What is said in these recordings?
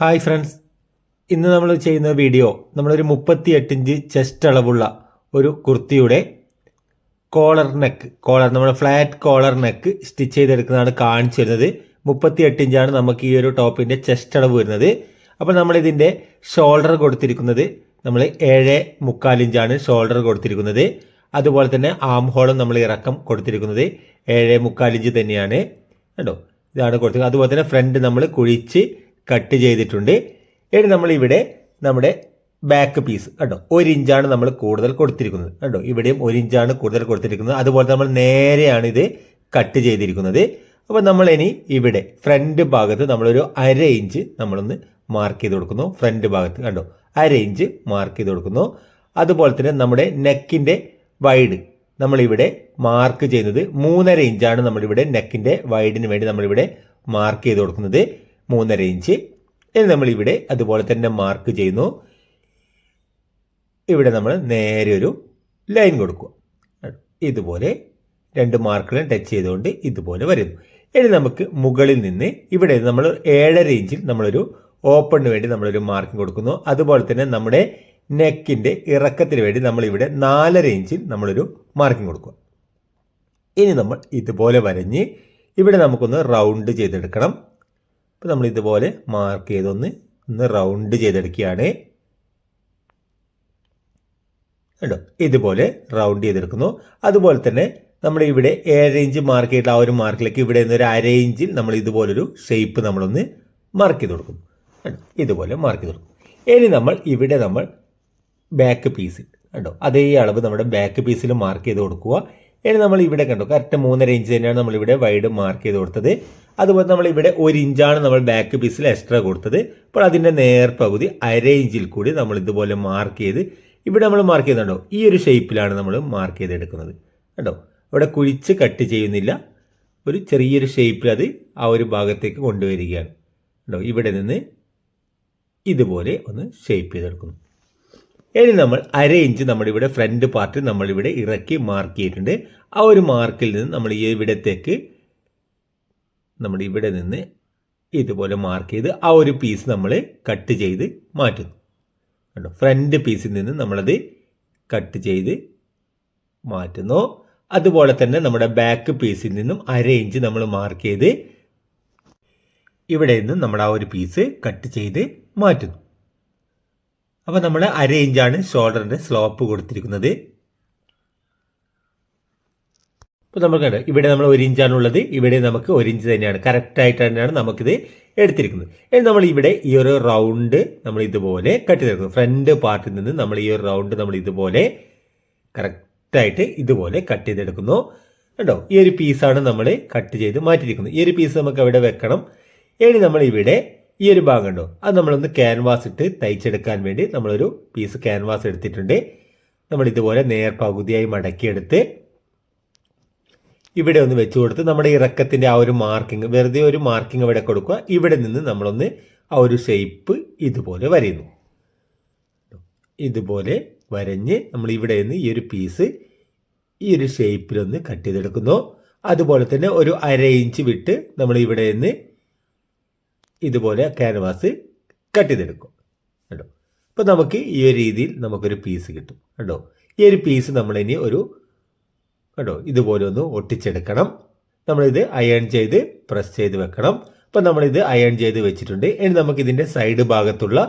Hi friends. ഇന്ന് നമ്മൾ ചെയ്യുന്ന വീഡിയോ നമ്മളൊരു മുപ്പത്തി എട്ടിഞ്ച് ചെസ്റ്റ് അളവുള്ള ഒരു കുർത്തിയുടെ കോളർ നെക്ക്. കോളർ നമ്മൾ ഫ്ലാറ്റ് കോളർ നെക്ക് സ്റ്റിച്ച് ചെയ്തെടുക്കുന്നതാണ് കാണിച്ചു വരുന്നത് മുപ്പത്തി എട്ടിഞ്ചാണ് നമുക്ക് ഈ ഒരു ടോപ്പിന്റെ ചെസ്റ്റ് അളവ് വരുന്നത്. അപ്പോൾ നമ്മളിതിന്റെ ഷോൾഡർ കൊടുത്തിരിക്കുന്നത് നമ്മൾ ഏഴ് മുക്കാലിഞ്ചാണ് ഷോൾഡർ കൊടുത്തിരിക്കുന്നത്. അതുപോലെ തന്നെ ആം ഹോളും നമ്മൾ ഇറക്കം കൊടുത്തിരിക്കുന്നത് ഏഴ് മുക്കാലിഞ്ച് തന്നെയാണ്. കേട്ടോ ഇതാണ് കൊടുത്തിരിക്കുന്നത്. അതുപോലെ തന്നെ ഫ്രണ്ട് നമ്മൾ കുഴിച്ച് കട്ട് ചെയ്തിട്ടുണ്ട്. ഇനി നമ്മളിവിടെ നമ്മുടെ ബാക്ക് പീസ് കേട്ടോ ഒരു ഇഞ്ചാണ് നമ്മൾ കൂടുതൽ കൊടുത്തിരിക്കുന്നത്. കേട്ടോ ഇവിടെയും ഒരു ഇഞ്ചാണ് കൂടുതൽ കൊടുത്തിരിക്കുന്നത്. അതുപോലെ നമ്മൾ നേരെയാണ് ഇത് കട്ട് ചെയ്തിരിക്കുന്നത്. അപ്പോൾ നമ്മൾ ഇനി ഇവിടെ ഫ്രണ്ട് ഭാഗത്ത് നമ്മളൊരു അര ഇഞ്ച് നമ്മളൊന്ന് മാർക്ക് ചെയ്ത് കൊടുക്കുന്നു. ഫ്രണ്ട് ഭാഗത്ത് കണ്ടോ? അര ഇഞ്ച് മാർക്ക് ചെയ്ത് കൊടുക്കുന്നു. അതുപോലെ തന്നെ നമ്മുടെ നെക്കിന്റെ വൈഡ് നമ്മളിവിടെ മാർക്ക് ചെയ്യുന്നത് മൂന്നര ഇഞ്ചാണ് നമ്മളിവിടെ നെക്കിന്റെ വൈഡിന് വേണ്ടി നമ്മളിവിടെ മാർക്ക് ചെയ്ത് കൊടുക്കുന്നത്. മൂന്നര ഇഞ്ച്. ഇനി നമ്മളിവിടെ അതുപോലെ തന്നെ മാർക്ക് ചെയ്യുന്നു. ഇവിടെ നമ്മൾ നേരെ ഒരു ലൈൻ കൊടുക്കുക. ഇതുപോലെ രണ്ട് മാർക്കുകളും ടച്ച് ചെയ്തുകൊണ്ട് ഇതുപോലെ വരുന്നു. ഇനി നമുക്ക് മുകളിൽ നിന്ന് ഇവിടെ നമ്മൾ ഏഴര ഇഞ്ചിൽ നമ്മളൊരു ഓപ്പണിന് വേണ്ടി നമ്മളൊരു മാർക്കിംഗ് കൊടുക്കുന്നു. അതുപോലെ തന്നെ നമ്മുടെ നെക്കിന്റെ ഇറക്കത്തിന് വേണ്ടി നമ്മളിവിടെ നാലര ഇഞ്ചിൽ നമ്മളൊരു മാർക്കിംഗ് കൊടുക്കുക. ഇനി നമ്മൾ ഇതുപോലെ വരഞ്ഞ് ഇവിടെ നമുക്കൊന്ന് റൗണ്ട് ചെയ്തെടുക്കണം. അപ്പോൾ നമ്മൾ ഇതുപോലെ മാർക്ക് ചെയ്തൊന്ന് ഒന്ന് റൗണ്ട് ചെയ്തെടുക്കുകയാണ്. കണ്ടോ? ഇതുപോലെ റൗണ്ട് ചെയ്തെടുക്കുന്നു. അതുപോലെ തന്നെ നമ്മൾ ഇവിടെ ഏഴ് ഇഞ്ച് മാർക്ക് ചെയ്ത ആ ഒരു മാർക്കിലേക്ക് ഇവിടെ നിന്ന് ഒരു അര ഇഞ്ചിൽ നമ്മൾ ഇതുപോലൊരു ഷേപ്പ് നമ്മളൊന്ന് മാർക്ക് ചെയ്ത് കൊടുക്കും ഇതുപോലെ മാർക്ക് ചെയ്ത് കൊടുക്കും ഇനി നമ്മൾ ഇവിടെ നമ്മൾ ബാക്ക് പീസ് കണ്ടോ? അതേ അളവ് നമ്മുടെ ബാക്ക് പീസിൽ മാർക്ക് ചെയ്ത് കൊടുക്കുക. ഇനി നമ്മൾ ഇവിടെ കണ്ടു. കറക്റ്റ് മൂന്നര ഇഞ്ച് തന്നെയാണ് നമ്മൾ ഇവിടെ വൈഡ് മാർക്ക് ചെയ്ത് കൊടുത്തത്. അതുപോലെ നമ്മൾ ഇവിടെ ഒരു ഇഞ്ചാണ് നമ്മൾ ബാക്ക് പീസിൽ എക്സ്ട്രാ കൊടുത്തത്. അപ്പോൾ അതിന്റെ നേർപകുതി അര ഇഞ്ചിൽ കൂടി നമ്മൾ ഇതുപോലെ മാർക്ക് ചെയ്ത് ഇവിടെ നമ്മൾ മാർക്ക് ചെയ്യുന്നുണ്ടോ ഈ ഒരു ഷേപ്പിലാണ് നമ്മൾ മാർക്ക് ചെയ്തെടുക്കുന്നത് കണ്ടോ? ഇവിടെ കുഴിച്ച് കട്ട് ചെയ്യുന്നില്ല. ഒരു ചെറിയൊരു ഷേപ്പിൽ അത് ആ ഒരു ഭാഗത്തേക്ക് കൊണ്ടുവരികയാണ്. കണ്ടോ? ഇവിടെ നിന്ന് ഇതുപോലെ ഒന്ന് ഷേപ്പ് ചെയ്തെടുക്കുന്നു. ഇനി നമ്മൾ അര ഇഞ്ച് നമ്മളിവിടെ ഫ്രണ്ട് പാർട്ട് നമ്മളിവിടെ ഇറക്കി മാർക്ക് ചെയ്തിട്ടുണ്ട്. ആ ഒരു മാർക്കിൽ നിന്ന് നമ്മൾ ഈ ഇവിടത്തേക്ക് നമ്മൾ ഇവിടെ നിന്ന് ഇതുപോലെ മാർക്ക് ചെയ്ത് ആ ഒരു പീസ് നമ്മൾ കട്ട് ചെയ്ത് മാറ്റുന്നു. കണ്ടോ? ഫ്രണ്ട് പീസിൽ നിന്ന് നമ്മളത് കട്ട് ചെയ്ത് മാറ്റുന്നു. അതുപോലെ തന്നെ നമ്മുടെ ബാക്ക് പീസിൽ നിന്നും അര ഇഞ്ച് നമ്മൾ മാർക്ക് ചെയ്ത് ഇവിടെ നിന്ന് നമ്മൾ ആ ഒരു പീസ് കട്ട് ചെയ്ത് മാറ്റുന്നു. അപ്പോൾ നമ്മൾ അര ഇഞ്ചാണ് ഷോൾഡറിന്റെ സ്ലോപ്പ് കൊടുത്തിരിക്കുന്നത്. ഇപ്പോൾ നമുക്ക് കണ്ടോ ഇവിടെ നമ്മൾ ഒരു ഇഞ്ചാണുള്ളത് ഇവിടെ നമുക്ക് ഒരു ഇഞ്ച് തന്നെയാണ്. കറക്റ്റായിട്ട് തന്നെയാണ് നമുക്കിത് എടുത്തിരിക്കുന്നത്. ഇനി നമ്മൾ ഇവിടെ ഈ ഒരു റൗണ്ട് നമ്മൾ ഇതുപോലെ കട്ട് ചെയ്തെടുക്കുന്നു. ഫ്രണ്ട് പാർട്ടിൽ നിന്ന് നമ്മൾ ഈ ഒരു റൗണ്ട് നമ്മൾ ഇതുപോലെ കറക്റ്റായിട്ട് ഇതുപോലെ കട്ട് ചെയ്തെടുക്കുന്നു. കണ്ടോ ഈ ഒരു പീസാണ് നമ്മൾ കട്ട് ചെയ്ത് മാറ്റിയിരിക്കുന്നത്. ഈ ഒരു പീസ് നമുക്ക് അവിടെ വെക്കണം? ഇനി നമ്മൾ ഇവിടെ ഈ ഒരു ഭാഗം ഉണ്ടോ അത് നമ്മളൊന്ന് ക്യാൻവാസ് ഇട്ട് തയ്ച്ചെടുക്കാൻ വേണ്ടി നമ്മളൊരു പീസ് ക്യാൻവാസ് എടുത്തിട്ടുണ്ട്. നമ്മൾ ഇതുപോലെ നേർ പകുതിയായി മടക്കിയെടുത്ത് ഇവിടെ ഒന്ന് വെച്ച് കൊടുത്ത് നമ്മുടെ ഇറക്കത്തിന്റെ ആ ഒരു മാർക്കിംഗ് വെറുതെ ഒരു മാർക്കിംഗ് ഇവിടെ കൊടുക്കുക. ഇവിടെ നിന്ന് നമ്മളൊന്ന് ആ ഒരു ഷേപ്പ് ഇതുപോലെ വരയുന്നു. ഇതുപോലെ വരഞ്ഞ് നമ്മൾ ഇവിടെ നിന്ന് ഈ ഒരു പീസ് ഈ ഒരു ഷേപ്പിലൊന്ന് കട്ട് ചെയ്തെടുക്കുന്നു. അതുപോലെ തന്നെ ഒരു അര ഇഞ്ച് വിട്ട് നമ്മൾ ഇവിടെ നിന്ന് ഇതുപോലെ ക്യാൻവാസ് കട്ട് ചെയ്തെടുക്കും. കേട്ടോ അപ്പോൾ നമുക്ക് ഈ ഒരു രീതിയിൽ നമുക്കൊരു പീസ് കിട്ടും. കേട്ടോ ഈ ഒരു പീസ് നമ്മളിനി ഒരു കേട്ടോ ഇതുപോലെ ഒന്ന് ഒട്ടിച്ചെടുക്കണം. നമ്മളിത് അയൺ ചെയ്ത് പ്രസ് ചെയ്ത് വെക്കണം. അപ്പോൾ നമ്മളിത് അയൺ ചെയ്ത് വെച്ചിട്ടുണ്ട്. ഇനി നമുക്ക് ഇതിന്റെ സൈഡ് ഭാഗത്തുള്ള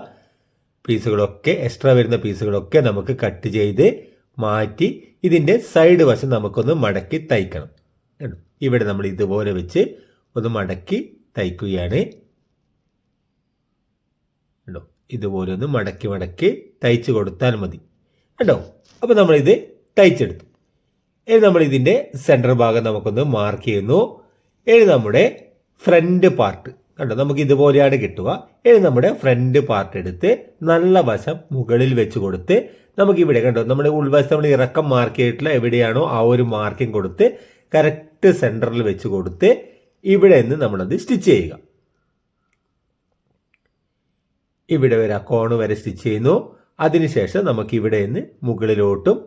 പീസുകളൊക്കെ എക്സ്ട്രാ വരുന്ന പീസുകളൊക്കെ നമുക്ക് കട്ട് ചെയ്ത് മാറ്റി ഇതിന്റെ സൈഡ് വശം നമുക്കൊന്ന് മടക്കി തയ്ക്കണം. ഇവിടെ നമ്മൾ ഇതുപോലെ വെച്ച് ഒന്ന് മടക്കി തയ്ക്കുകയാണ്. ഇതുപോലെ ഒന്ന് മടക്കി മടക്കി തയ്ച്ച് കൊടുത്താൽ മതി. കേട്ടോ അപ്പോൾ നമ്മളിത് തയ്ച്ചെടുത്തു. ഇനി നമ്മൾ ഇതിന്റെ സെന്റർ ഭാഗം നമുക്കൊന്ന് മാർക്ക് ചെയ്യുന്നു. ഇനി നമ്മുടെ ഫ്രണ്ട് പാർട്ട് കണ്ടോ? നമുക്ക് ഇതുപോലെയാണ് കിട്ടുക. ഇനി നമ്മുടെ ഫ്രണ്ട് പാർട്ട് എടുത്ത് നല്ല വശം മുകളിൽ വെച്ച് കൊടുത്ത് നമുക്ക് ഇവിടെ കണ്ടോ? നമ്മുടെ ഉൾവശം നമ്മൾ ഇറക്കം മാർക്ക് ചെയ്തിട്ടുള്ള എവിടെയാണോ ആ ഒരു മാർക്കിംഗ് കൊടുത്ത് കറക്റ്റ് സെന്ററിൽ വെച്ച് കൊടുത്ത് ഇവിടെ നിന്ന് നമ്മളത് സ്റ്റിച്ച് ചെയ്യുക. ഇവിടെ വരെ കോണ് വരെ സ്റ്റിച്ച് ചെയ്യുന്നു. അതിനുശേഷം നമുക്ക് ഇവിടെ നിന്ന് മുകളിലോട്ടും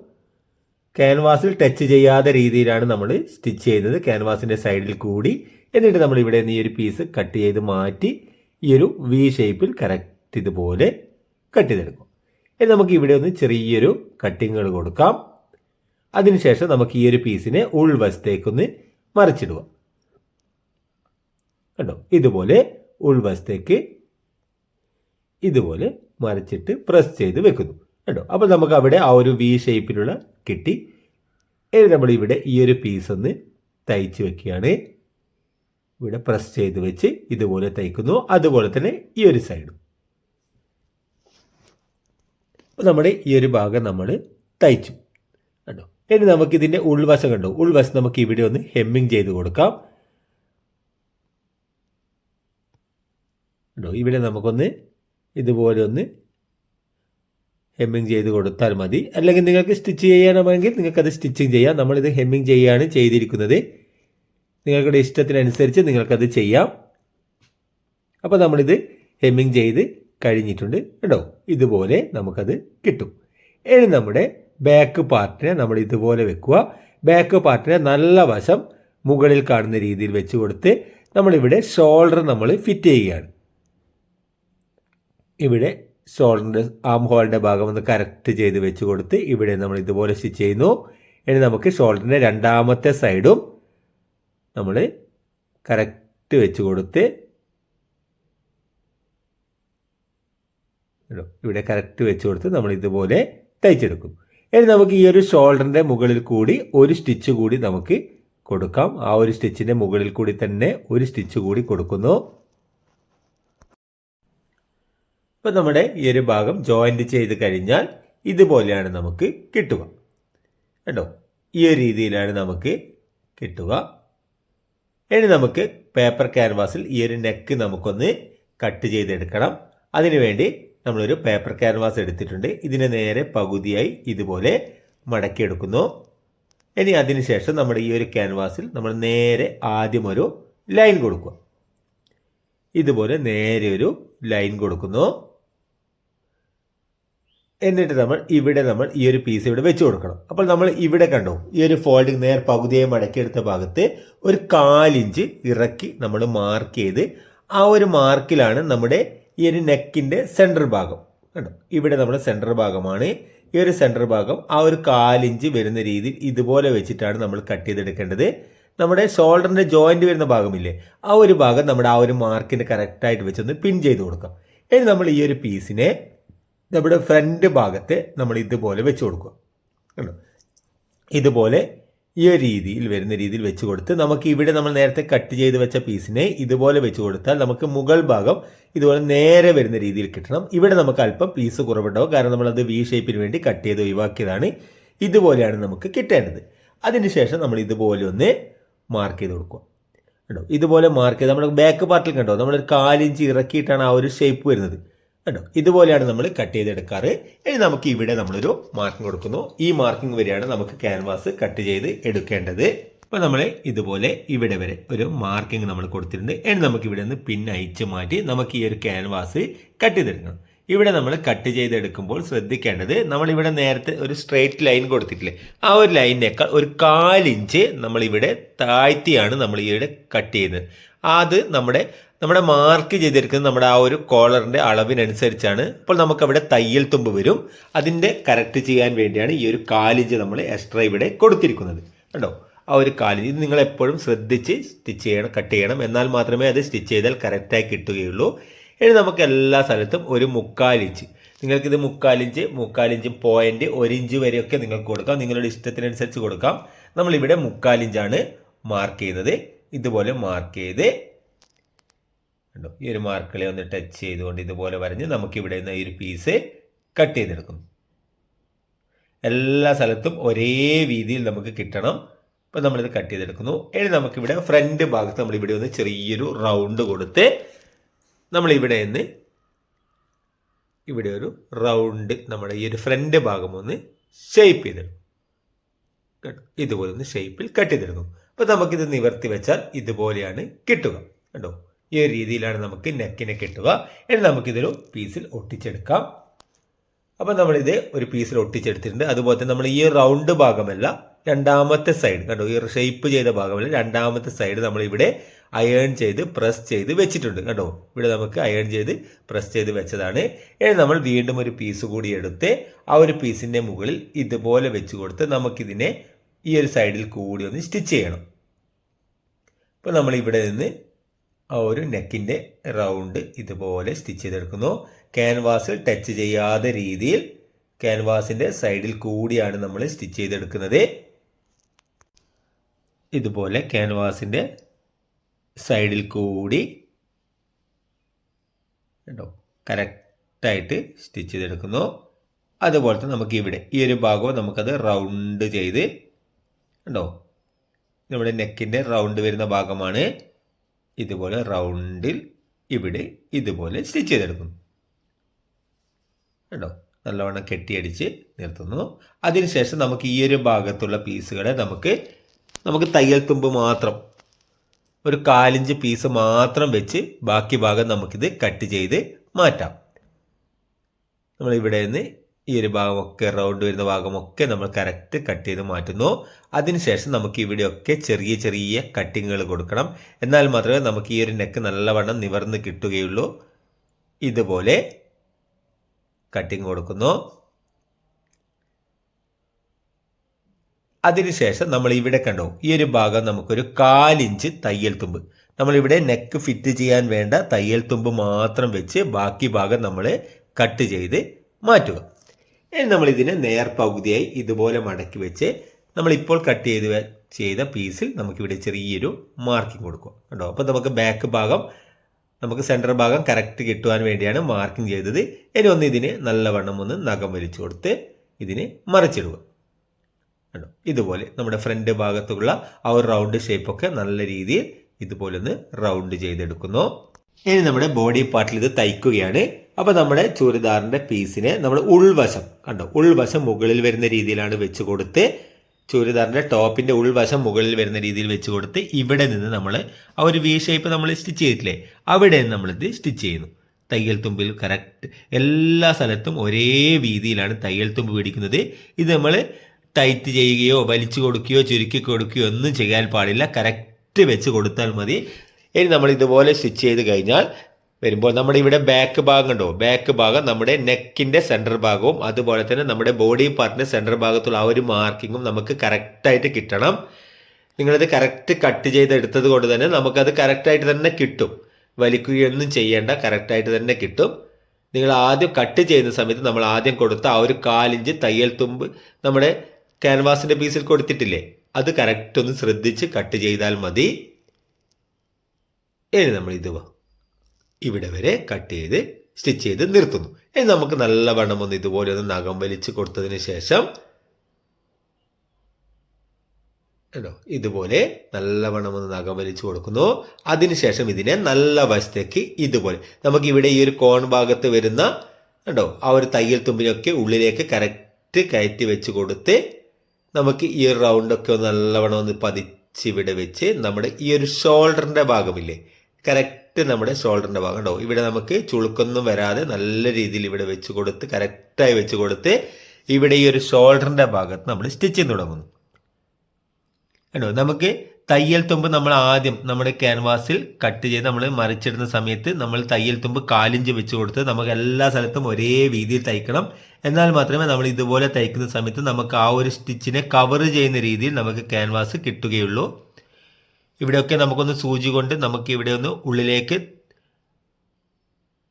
ക്യാൻവാസിൽ ടച്ച് ചെയ്യാതെ രീതിയിലാണ് നമ്മൾ സ്റ്റിച്ച് ചെയ്യുന്നത്. ക്യാൻവാസിന്റെ സൈഡിൽ കൂടി. എന്നിട്ട് നമ്മൾ ഇവിടെ നിന്ന് ഈ ഒരു പീസ് കട്ട് ചെയ്ത് മാറ്റി ഈ ഒരു വി ഷേപ്പിൽ കറക്റ്റ് ഇതുപോലെ കട്ട് ചെയ്തെടുക്കും. ഇനി നമുക്ക് ഇവിടെ ഒന്ന് ചെറിയൊരു കട്ടിങ്ങുകൾ കൊടുക്കാം. അതിനുശേഷം നമുക്ക് ഈ ഒരു പീസിനെ ഉൾവശത്തേക്കൊന്ന് മറിച്ചിടുക. കണ്ടോ? ഇതുപോലെ ഉൾവശത്തേക്ക് ഇതുപോലെ മറിച്ചിട്ട് പ്രസ് ചെയ്ത് വെക്കുന്നു. കേട്ടോ അപ്പോൾ നമുക്ക് അവിടെ ആ ഒരു വി ഷേപ്പിലുള്ള കിട്ടി. നമ്മൾ ഇവിടെ ഈ ഒരു പീസ് ഒന്ന് തയ്ച്ച് വെക്കുകയാണ്. ഇവിടെ പ്രസ് ചെയ്ത് വെച്ച് ഇതുപോലെ തയ്ക്കുന്നു. അതുപോലെ തന്നെ ഈ ഒരു സൈഡും അപ്പോൾ നമ്മുടെ ഈ ഒരു ഭാഗം നമ്മൾ തയ്ച്ചു. കേട്ടോ ഇനി നമുക്കിതിന്റെ ഉൾവശം കണ്ടു? ഉൾവശം നമുക്ക് ഇവിടെ ഒന്ന് ഹെമ്മിങ് ചെയ്ത് കൊടുക്കാം. കേട്ടോ ഇവിടെ നമുക്കൊന്ന് ഇതുപോലെ ഒന്ന് ഹെമ്മിങ് ചെയ്ത് കൊടുത്താൽ മതി. അല്ലെങ്കിൽ നിങ്ങൾക്ക് സ്റ്റിച്ച് ചെയ്യണമെങ്കിൽ നിങ്ങൾക്കത് സ്റ്റിച്ചിങ് ചെയ്യാം. നമ്മളിത് ഹെമ്മിങ് ചെയ്യാണ് ചെയ്തിരിക്കുന്നത്. നിങ്ങളുടെ ഇഷ്ടത്തിനനുസരിച്ച് നിങ്ങൾക്കത് ചെയ്യാം. അപ്പോൾ നമ്മളിത് ഹെമ്മിങ് ചെയ്ത് കഴിഞ്ഞിട്ടുണ്ട് കേട്ടോ. ഇതുപോലെ നമുക്കത് കിട്ടും. ഇനി നമ്മുടെ ബാക്ക് പാർട്ടിനെ നമ്മൾ ഇതുപോലെ വെക്കുക. ബാക്ക് പാർട്ടിനെ നല്ല വശം മുകളിൽ കാണുന്ന രീതിയിൽ വെച്ച് കൊടുത്ത് നമ്മളിവിടെ ഷോൾഡർ നമ്മൾ ഫിറ്റ് ചെയ്യുകയാണ്. ഇവിടെ ഷോൾഡറിന്റെ ആം ഹോളിന്റെ ഭാഗം ഒന്ന് കറക്റ്റ് ചെയ്ത് വെച്ച് കൊടുത്ത് ഇവിടെ നമ്മൾ ഇതുപോലെ സ്റ്റിച്ച് ചെയ്യുന്നു. ഇനി നമുക്ക് ഷോൾഡറിന്റെ രണ്ടാമത്തെ സൈഡും നമ്മൾ കറക്റ്റ് വെച്ച് കൊടുത്ത് ഇവിടെ കറക്റ്റ് വെച്ച് കൊടുത്ത് നമ്മൾ ഇതുപോലെ തയ്ച്ചെടുക്കും. ഇനി നമുക്ക് ഈ ഒരു ഷോൾഡറിന്റെ മുകളിൽ കൂടി ഒരു സ്റ്റിച്ച് കൂടി നമുക്ക് കൊടുക്കാം. ആ ഒരു സ്റ്റിച്ചിന്റെ മുകളിൽ കൂടി തന്നെ ഒരു സ്റ്റിച്ച് കൂടി കൊടുക്കുന്നു. ഇപ്പം നമ്മുടെ ഈ ഒരു ഭാഗം ജോയിന്റ് ചെയ്ത് കഴിഞ്ഞാൽ ഇതുപോലെയാണ് നമുക്ക് കിട്ടുക. കേട്ടോ ഈ ഒരു രീതിയിലാണ് നമുക്ക് കിട്ടുക. ഇനി നമുക്ക് പേപ്പർ ക്യാൻവാസിൽ ഈ ഒരു നെക്ക് നമുക്കൊന്ന് കട്ട് ചെയ്തെടുക്കണം. അതിനുവേണ്ടി നമ്മളൊരു പേപ്പർ ക്യാൻവാസ് എടുത്തിട്ടുണ്ട്. ഇതിനെ നേരെ പകുതിയായി ഇതുപോലെ മടക്കിയെടുക്കുന്നു. ഇനി അതിനുശേഷം നമ്മുടെ ഈ ഒരു ക്യാൻവാസിൽ നമ്മൾ നേരെ ആദ്യം ഒരു ലൈൻ കൊടുക്കുക. ഇതുപോലെ നേരെ ഒരു ലൈൻ കൊടുക്കുന്നു. എന്നിട്ട് നമ്മൾ ഇവിടെ നമ്മൾ ഈ ഒരു പീസ് ഇവിടെ വെച്ച് കൊടുക്കണം. അപ്പോൾ നമ്മൾ ഇവിടെ കണ്ടു ഈ ഒരു ഫോൾഡിങ് നേർ പകുതിയെ മടക്കിയെടുത്ത ഭാഗത്ത് ഒരു കാലിഞ്ച് ഇറക്കി നമ്മൾ മാർക്ക് ചെയ്ത് ആ ഒരു മാർക്കിലാണ് നമ്മുടെ ഈ ഒരു നെക്കിന്റെ സെന്റർ ഭാഗം. കണ്ടോ? ഇവിടെ നമ്മുടെ സെന്റർ ഭാഗമാണ്. ഈ ഒരു സെന്റർ ഭാഗം ആ ഒരു കാലിഞ്ച് വരുന്ന രീതിയിൽ ഇതുപോലെ വെച്ചിട്ടാണ് നമ്മൾ കട്ട് ചെയ്തെടുക്കേണ്ടത്. നമ്മുടെ ഷോൾഡറിന്റെ ജോയിന്റ് വരുന്ന ഭാഗമില്ലേ ആ ഒരു ഭാഗം നമ്മുടെ ആ ഒരു മാർക്കിന്റെ കറക്റ്റായിട്ട് വെച്ചൊന്ന് പിൻ ചെയ്ത് കൊടുക്കാം. ഇനി നമ്മൾ ഈ ഒരു പീസിനെ നമ്മുടെ ഫ്രണ്ട് ഭാഗത്തെ നമ്മൾ ഇതുപോലെ വെച്ച് കൊടുക്കുക. കണ്ടോ? ഇതുപോലെ ഈ ഒരു രീതിയിൽ വരുന്ന രീതിയിൽ വെച്ച് കൊടുത്ത് നമുക്ക് ഇവിടെ നമ്മൾ നേരത്തെ കട്ട് ചെയ്ത് വെച്ച പീസിനെ ഇതുപോലെ വെച്ച് കൊടുത്താൽ നമുക്ക് മുകൾ ഭാഗം ഇതുപോലെ നേരെ വരുന്ന രീതിയിൽ കിട്ടണം. ഇവിടെ നമുക്ക് അല്പം പീസ് കുറവുണ്ടാവും. കാരണം നമ്മളത് വി ഷേപ്പിന് വേണ്ടി കട്ട് ചെയ്ത് ഒഴിവാക്കിയതാണ് ഇതുപോലെയാണ് നമുക്ക് കിട്ടേണ്ടത്. അതിനുശേഷം നമ്മൾ ഇതുപോലെ ഒന്ന് മാർക്ക് ചെയ്ത് കൊടുക്കുക. കേട്ടോ ഇതുപോലെ മാർക്ക് ചെയ്ത് നമ്മുടെ ബാക്ക് പാർട്ടിൽ കണ്ടോ? നമ്മളൊരു കാലിഞ്ച് ഇറക്കിയിട്ടാണ് ആ ഒരു ഷേപ്പ് വരുന്നത്. കണ്ടോ? ഇതുപോലെയാണ് നമ്മൾ കട്ട് ചെയ്തെടുക്കാറ്. ഇനി നമുക്ക് ഇവിടെ നമ്മളൊരു മാർക്കിംഗ് കൊടുക്കുന്നു. ഈ മാർക്കിംഗ് വരെയാണ് നമുക്ക് ക്യാൻവാസ് കട്ട് ചെയ്ത് എടുക്കേണ്ടത്. അപ്പോൾ നമ്മൾ ഇതുപോലെ ഇവിടെ വരെ ഒരു മാർക്കിംഗ് നമ്മൾ കൊടുത്തിട്ടുണ്ട്. ഇനി നമുക്ക് ഇവിടെ നിന്ന് പിൻ അയച്ച് മാറ്റി നമുക്ക് ഈ ഒരു ക്യാൻവാസ് കട്ട് ചെയ്തെടുക്കണം. ഇവിടെ നമ്മൾ കട്ട് ചെയ്തെടുക്കുമ്പോൾ ശ്രദ്ധിക്കേണ്ടത് നമ്മൾ ഇവിടെ നേരത്തെ ഒരു സ്ട്രെയിറ്റ് ലൈൻ കൊടുത്തിട്ടില്ലേ? ആ ഒരു ലൈനിനേക്കാൾ ഒരു കാലിഞ്ച് നമ്മളിവിടെ താഴ്ത്തിയാണ് നമ്മൾ ഇവിടെ കട്ട് ചെയ്യുന്നത് അത് നമ്മുടെ നമ്മുടെ മാർക്ക് ചെയ്തിരിക്കുന്നത് നമ്മുടെ ആ ഒരു കോളറിന്റെ അളവിനനുസരിച്ചാണ്. അപ്പോൾ നമുക്കവിടെ തയ്യൽ തുമ്പ് വരും. അതിന്റെ കറക്റ്റ് ചെയ്യാൻ വേണ്ടിയാണ് ഈ ഒരു കാലിഞ്ച് നമ്മൾ എക്സ്ട്രാ ഇവിടെ കൊടുത്തിരിക്കുന്നത്. കണ്ടോ? ആ ഒരു കാലിഞ്ച്. ഇത് നിങ്ങൾ എപ്പോഴും ശ്രദ്ധിച്ച് സ്റ്റിച്ച് ചെയ്യണം കട്ട് ചെയ്യണം. എന്നാൽ മാത്രമേ അത് സ്റ്റിച്ച് ചെയ്താൽ കറക്റ്റായി കിട്ടുകയുള്ളൂ. ഇനി നമുക്ക് എല്ലാ സ്ഥലത്തും ഒരു മുക്കാലിഞ്ച്. നിങ്ങൾക്കിത് മുക്കാലിഞ്ച് മുക്കാലിഞ്ച് പോയിന്റ് ഒരിഞ്ച് വരെയൊക്കെ നിങ്ങൾക്ക് കൊടുക്കാം. നിങ്ങളുടെ ഇഷ്ടത്തിനനുസരിച്ച് കൊടുക്കാം. നമ്മളിവിടെ മുക്കാലിഞ്ചാണ് മാർക്ക് ചെയ്യുന്നത്. ഇതുപോലെ മാർക്ക് ചെയ്ത് കണ്ടോ ഈ ഒരു മാർക്കിളെ ഒന്ന് ടച്ച് ചെയ്തുകൊണ്ട് ഇതുപോലെ വരഞ്ഞ് നമുക്കിവിടെ നിന്ന് ഈ ഒരു പീസ് കട്ട് ചെയ്തെടുക്കുന്നു എല്ലാ സ്ഥലത്തും ഒരേ രീതിയിൽ നമുക്ക് കിട്ടണം. അപ്പോൾ നമ്മളിത് കട്ട് ചെയ്തെടുക്കുന്നു. ഇനി നമുക്കിവിടെ ഫ്രണ്ട് ഭാഗത്ത് നമ്മൾ ഇവിടെ ഒന്ന് ചെറിയൊരു റൗണ്ട് കൊടുത്ത് നമ്മളിവിടെ നിന്ന് ഇവിടെ ഒരു റൗണ്ട് നമ്മുടെ ഈ ഒരു ഫ്രണ്ട് ഭാഗം ഒന്ന് ഷേപ്പ് ചെയ്തെടുക്കും. ഇതുപോലെ ഒന്ന് ഷേപ്പിൽ കട്ട് ചെയ്തെടുക്കും. അപ്പോൾ നമുക്കിത് നിവർത്തി വെച്ചാൽ ഇതുപോലെയാണ് കിട്ടുക. കേട്ടോ ഈ ഒരു രീതിയിലാണ് നമുക്ക് നെക്കിനെ കിട്ടുക. ഇനി നമുക്കിതൊരു പീസിൽ ഒട്ടിച്ചെടുക്കാം. അപ്പോൾ നമ്മളിത് ഒരു പീസിൽ ഒട്ടിച്ചെടുത്തിട്ടുണ്ട്. അതുപോലെ തന്നെ നമ്മൾ ഈ റൗണ്ട് ഭാഗമല്ല രണ്ടാമത്തെ സൈഡ് കണ്ടോ? ഈ ഷേപ്പ് ചെയ്ത ഭാഗമല്ല രണ്ടാമത്തെ സൈഡ് നമ്മളിവിടെ അയേൺ ചെയ്ത് പ്രസ് ചെയ്ത് വെച്ചിട്ടുണ്ട്. കണ്ടോ? ഇവിടെ നമുക്ക് അയേൺ ചെയ്ത് പ്രസ് ചെയ്ത് വെച്ചതാണ്. ഇനി നമ്മൾ വീണ്ടും ഒരു പീസ് കൂടി എടുത്ത് ആ ഒരു പീസിന്റെ മുകളിൽ ഇതുപോലെ വെച്ച് കൊടുത്ത് നമുക്കിതിനെ ഈ ഒരു സൈഡിൽ കൂടി ഒന്ന് സ്റ്റിച്ച് ചെയ്യണം. ഇപ്പോൾ നമ്മൾ ഇവിടെ നിന്ന് ആ ഒരു നെക്കിന്റെ റൗണ്ട് ഇതുപോലെ സ്റ്റിച്ച് ചെയ്തെടുക്കുന്നു. ക്യാൻവാസിൽ ടച്ച് ചെയ്യാത്ത രീതിയിൽ ക്യാൻവാസിന്റെ സൈഡിൽ കൂടിയാണ് നമ്മൾ സ്റ്റിച്ച് ചെയ്തെടുക്കുന്നത്. ഇതുപോലെ ക്യാൻവാസിന്റെ സൈഡിൽ കൂടി കേട്ടോ കറക്റ്റായിട്ട് സ്റ്റിച്ച് ചെയ്തെടുക്കുന്നു. അതുപോലെ തന്നെ നമുക്ക് ഇവിടെ ഈ ഒരു ഭാഗവും നമുക്കത് റൗണ്ട് ചെയ്ത് കണ്ടോ നമ്മുടെ നെക്കിന്റെ റൗണ്ട് വരുന്ന ഭാഗമാണ്. ഇതുപോലെ റൗണ്ടിൽ ഇവിടെ ഇതുപോലെ സ്റ്റിച്ച് ചെയ്തെടുക്കുന്നു. കേട്ടോ നല്ലവണ്ണം കെട്ടിയടിച്ച് നിർത്തുന്നു. അതിനുശേഷം നമുക്ക് ഈ ഒരു ഭാഗത്തുള്ള പീസുകളെ നമുക്ക് നമുക്ക് തയ്യൽ തുമ്പ് മാത്രം ഒരു കാലിഞ്ച് പീസ് മാത്രം വെച്ച് ബാക്കി ഭാഗം നമുക്കിത് കട്ട് ചെയ്ത് മാറ്റാം. നമ്മൾ ഇവിടെ നിന്ന് ഈ ഒരു ഭാഗമൊക്കെ റൗണ്ട് വരുന്ന ഭാഗമൊക്കെ നമ്മൾ കറക്റ്റ് കട്ട് ചെയ്ത് മാറ്റുന്നു. അതിനുശേഷം നമുക്ക് ഇവിടെയൊക്കെ ചെറിയ ചെറിയ കട്ടിങ്ങുകൾ കൊടുക്കണം. എന്നാൽ മാത്രമേ നമുക്ക് ഈ ഒരു നെക്ക് നല്ലവണ്ണം നിവർന്ന് കിട്ടുകയുള്ളൂ. ഇതുപോലെ കട്ടിങ് കൊടുക്കുന്നു. അതിനുശേഷം നമ്മൾ ഇവിടെ കണ്ടോ ഈ ഒരു ഭാഗം നമുക്കൊരു കാലിഞ്ച് തയ്യൽ തുമ്പ്. നമ്മളിവിടെ നെക്ക് ഫിറ്റ് ചെയ്യാൻ വേണ്ട തയ്യൽ തുമ്പ് മാത്രം വെച്ച് ബാക്കി ഭാഗം നമ്മൾ കട്ട് ചെയ്ത് മാറ്റുക. ഇനി നമ്മൾ ഇതിനെ നേർപകുതിയായി ഇതുപോലെ മടക്കി വെച്ച് നമ്മളിപ്പോൾ കട്ട് ചെയ്ത് ചെയ്ത പീസിൽ നമുക്കിവിടെ ചെറിയൊരു മാർക്കിംഗ് കൊടുക്കും. കേട്ടോ അപ്പോൾ നമുക്ക് ബാക്ക് ഭാഗം നമുക്ക് സെന്റർ ഭാഗം കറക്റ്റ് കിട്ടുവാൻ വേണ്ടിയാണ് മാർക്കിംഗ് ചെയ്തത്. ഇനി ഒന്ന് ഇതിന് നല്ലവണ്ണം ഒന്ന് നഖം വലിച്ചു കൊടുത്ത് ഇതിനെ മറിച്ചിടുക. കേട്ടോ ഇതുപോലെ നമ്മുടെ ഫ്രണ്ട് ഭാഗത്തുള്ള ആ ഒരു റൗണ്ട് ഷേപ്പൊക്കെ നല്ല രീതിയിൽ ഇതുപോലെ ഒന്ന് റൗണ്ട് ചെയ്തെടുക്കുന്നു. ഇനി നമ്മുടെ ബോഡി പാർട്ടിൽ ഇത് തയ്ക്കുകയാണ്. അപ്പോൾ നമ്മുടെ ചുരിദാറിന്റെ പീസിനെ നമ്മൾ ഉൾവശം കണ്ടോ? ഉൾവശം മുകളിൽ വരുന്ന രീതിയിലാണ് വെച്ച് കൊടുത്ത് ചുരിദാറിന്റെ ടോപ്പിന്റെ ഉൾവശം മുകളിൽ വരുന്ന രീതിയിൽ വെച്ച് കൊടുത്ത് ഇവിടെ നിന്ന് നമ്മൾ ആ ഒരു വി ഷേപ്പ് നമ്മൾ സ്റ്റിച്ച് ചെയ്തിട്ടില്ലേ? അവിടെ നിന്ന് നമ്മളിത് സ്റ്റിച്ച് ചെയ്യുന്നു. തയ്യൽ തുമ്പിൽ കറക്റ്റ് എല്ലാ സ്ഥലത്തും ഒരേ വീതിയിലാണ് തയ്യൽ തുമ്പ് പിടിക്കുന്നത്. ഇത് നമ്മൾ ടൈറ്റ് ചെയ്യുകയോ വലിച്ചു കൊടുക്കുകയോ ചുരുക്കി കൊടുക്കുകയോ ഒന്നും ചെയ്യാൻ പാടില്ല. കറക്റ്റ് വെച്ച് കൊടുത്താൽ മതി. ഇനി നമ്മൾ ഇതുപോലെ സ്റ്റിച്ച് ചെയ്ത് കഴിഞ്ഞാൽ വരുമ്പോൾ നമ്മുടെ ഇവിടെ ബാക്ക് ഭാഗം ഉണ്ടോ ബാക്ക് ഭാഗം നമ്മുടെ നെക്കിന്റെ സെന്റർ ഭാഗവും അതുപോലെ തന്നെ നമ്മുടെ ബോഡി പാർട്ടിന്റെ സെന്റർ ഭാഗത്തുള്ള ആ ഒരു മാർക്കിങ്ങും നമുക്ക് കറക്റ്റായിട്ട് കിട്ടണം. നിങ്ങളിത് കറക്റ്റ് കട്ട് ചെയ്തെടുത്തത് കൊണ്ട് തന്നെ നമുക്കത് കറക്റ്റായിട്ട് തന്നെ കിട്ടും. വലിക്കുകയൊന്നും ചെയ്യേണ്ട കറക്റ്റായിട്ട് തന്നെ കിട്ടും. നിങ്ങൾ ആദ്യം കട്ട് ചെയ്യുന്ന സമയത്ത് നമ്മൾ ആദ്യം കൊടുത്ത ആ ഒരു കാലിഞ്ച് തയ്യൽ തുമ്പ് നമ്മുടെ ക്യാൻവാസിന്റെ പീസിൽ കൊടുത്തിട്ടില്ലേ? അത് കറക്റ്റ് ഒന്ന് ശ്രദ്ധിച്ച് കട്ട് ചെയ്താൽ മതി. ഇനി നമ്മൾ ഇത്. ഇവിടെ വരെ കട്ട് ചെയ്ത് സ്റ്റിച്ച് ചെയ്ത് നിർത്തുന്നു. ഇനി നമുക്ക് നല്ല വണ്ണം ഒന്ന് ഇതുപോലെ ഒന്ന് നഖം വലിച്ച് കൊടുത്തതിന് ശേഷം കേട്ടോ ഇതുപോലെ നല്ല വണ്ണം ഒന്ന് നഖം വലിച്ചു കൊടുക്കുന്നു. അതിനുശേഷം ഇതിനെ നല്ല വശത്തേക്ക് ഇതുപോലെ. നമുക്ക് ഇവിടെ ഈ ഒരു കോൺ ഭാഗത്ത് വരുന്ന കേട്ടോ ആ ഒരു തയ്യൽ തുമ്പിനൊക്കെ ഉള്ളിലേക്ക് കറക്റ്റ് കയറ്റി വെച്ച് കൊടുത്ത് നമുക്ക് ഈ ഒരു റൗണ്ടൊക്കെ ഒന്ന് നല്ലവണ്ണം ഒന്ന് പതിച്ച് ഇവിടെ വെച്ച് നമ്മുടെ ഈ ഒരു ഷോൾഡറിന്റെ ഭാഗമില്ലേ? കറക്റ്റ് നമ്മുടെ ഷോൾഡറിന്റെ ഭാഗം ഉണ്ടാവും. ഇവിടെ നമുക്ക് ചുളുക്കൊന്നും വരാതെ നല്ല രീതിയിൽ ഇവിടെ വെച്ച് കൊടുത്ത് കറക്റ്റായി വെച്ച് കൊടുത്ത് ഇവിടെ ഈ ഒരു ഷോൾഡറിന്റെ ഭാഗത്ത് നമ്മൾ സ്റ്റിച്ചിങ് തുടങ്ങുന്നു. കണ്ടോ? നമുക്ക് തയ്യൽ തുമ്പ് നമ്മൾ ആദ്യം നമ്മുടെ ക്യാൻവാസിൽ കട്ട് ചെയ്ത് നമ്മൾ മറിച്ചിടുന്ന സമയത്ത് നമ്മൾ തയ്യൽ തുമ്പ് കാലിഞ്ച് വെച്ച് കൊടുത്ത് നമുക്ക് എല്ലാ സ്ഥലത്തും ഒരേ രീതിയിൽ തയ്ക്കണം. എന്നാൽ മാത്രമേ നമ്മൾ ഇതുപോലെ തയ്ക്കുന്ന സമയത്ത് നമുക്ക് ആ ഒരു സ്റ്റിച്ചിനെ കവർ ചെയ്യുന്ന രീതിയിൽ നമുക്ക് ക്യാൻവാസ് കിട്ടുകയുള്ളൂ. ഇവിടെയൊക്കെ നമുക്കൊന്ന് സൂചി കൊണ്ട് നമുക്ക് ഇവിടെ ഒന്ന് ഉള്ളിലേക്ക്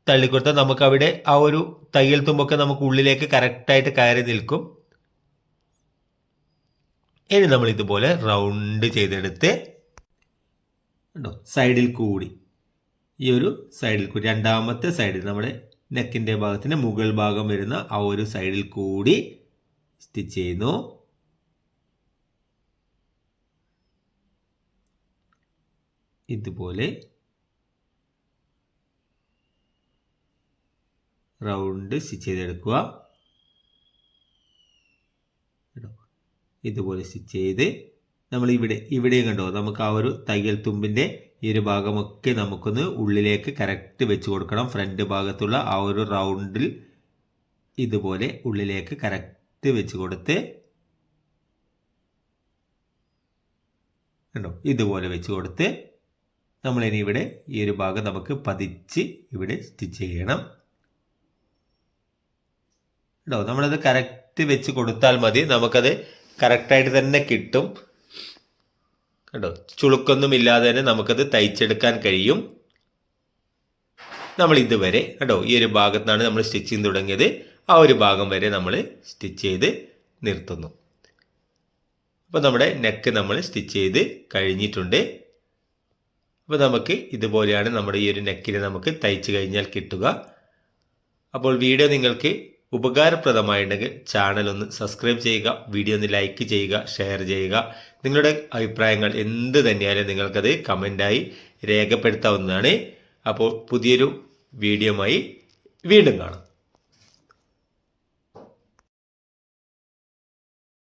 തള്ളിക്കൊടുത്താൽ നമുക്ക് അവിടെ ആ ഒരു തയ്യൽ തുമ്പൊക്കെ നമുക്ക് ഉള്ളിലേക്ക് കറക്റ്റായിട്ട് കയറി നിൽക്കും. ഇനി നമ്മൾ ഇതുപോലെ റൗണ്ട് ചെയ്തെടുത്ത് ഉണ്ടോ സൈഡിൽ കൂടി. ഈ ഒരു സൈഡിൽ കൂടി രണ്ടാമത്തെ സൈഡിൽ നമ്മുടെ നെക്കിന്റെ ഭാഗത്തിന്റെ മുകൾ ഭാഗം വരുന്ന ആ ഒരു സൈഡിൽ കൂടി സ്റ്റിച്ച് ചെയ്യുന്നു. ഇതുപോലെ റൗണ്ട് സ്റ്റിച്ച് ചെയ്തെടുക്കുക. ഇതുപോലെ സ്റ്റിച്ച് ചെയ്ത് നമ്മൾ ഇവിടെ ഇവിടെയും കണ്ടോ നമുക്ക് ആ ഒരു തയ്യൽ തുമ്പിന്റെ ഈ ഒരു ഭാഗമൊക്കെ നമുക്കൊന്ന് ഉള്ളിലേക്ക് കറക്റ്റ് വെച്ച് കൊടുക്കണം. ഫ്രണ്ട് ഭാഗത്തുള്ള ആ ഒരു റൗണ്ടിൽ ഇതുപോലെ ഉള്ളിലേക്ക് കറക്റ്റ് വെച്ച് കൊടുത്ത് കണ്ടോ ഇതുപോലെ വെച്ച് കൊടുത്ത് നമ്മളിനി ഇവിടെ ഈ ഒരു ഭാഗം നമുക്ക് പതിച്ച് ഇവിടെ സ്റ്റിച്ച് ചെയ്യണം. കേട്ടോ നമ്മളത് കറക്റ്റ് വെച്ച് കൊടുത്താൽ മതി. നമുക്കത് കറക്റ്റായിട്ട് തന്നെ കിട്ടും. കേട്ടോ ചുളുക്കൊന്നും ഇല്ലാതെ തന്നെ നമുക്കത് തയ്ച്ചെടുക്കാൻ കഴിയും. നമ്മൾ ഇതുവരെ കേട്ടോ ഈ ഒരു ഭാഗത്താണ് നമ്മൾ സ്റ്റിച്ചിങ് തുടങ്ങിയത്. ആ ഒരു ഭാഗം വരെ നമ്മൾ സ്റ്റിച്ച് ചെയ്ത് നിർത്തുന്നു. അപ്പോൾ നമ്മുടെ നെക്ക് നമ്മൾ സ്റ്റിച്ച് ചെയ്ത് കഴിഞ്ഞിട്ടുണ്ട്. അപ്പോൾ നമുക്ക് ഇതുപോലെയാണ് നമ്മുടെ ഈ ഒരു നെക്കിനെ നമുക്ക് തയ്ച്ച് കഴിഞ്ഞാൽ കിട്ടുക. അപ്പോൾ വീഡിയോ നിങ്ങൾക്ക് ഉപകാരപ്രദമായിട്ടുണ്ടെങ്കിൽ ചാനൽ ഒന്ന് സബ്സ്ക്രൈബ് ചെയ്യുക വീഡിയോ ഒന്ന് ലൈക്ക് ചെയ്യുക ഷെയർ ചെയ്യുക. നിങ്ങളുടെ അഭിപ്രായങ്ങൾ എന്ത് തന്നെയായാലും നിങ്ങൾക്കത് കമന്റായി രേഖപ്പെടുത്താവുന്നതാണ്. അപ്പോൾ പുതിയൊരു വീഡിയോമായി വീണ്ടും കാണാം.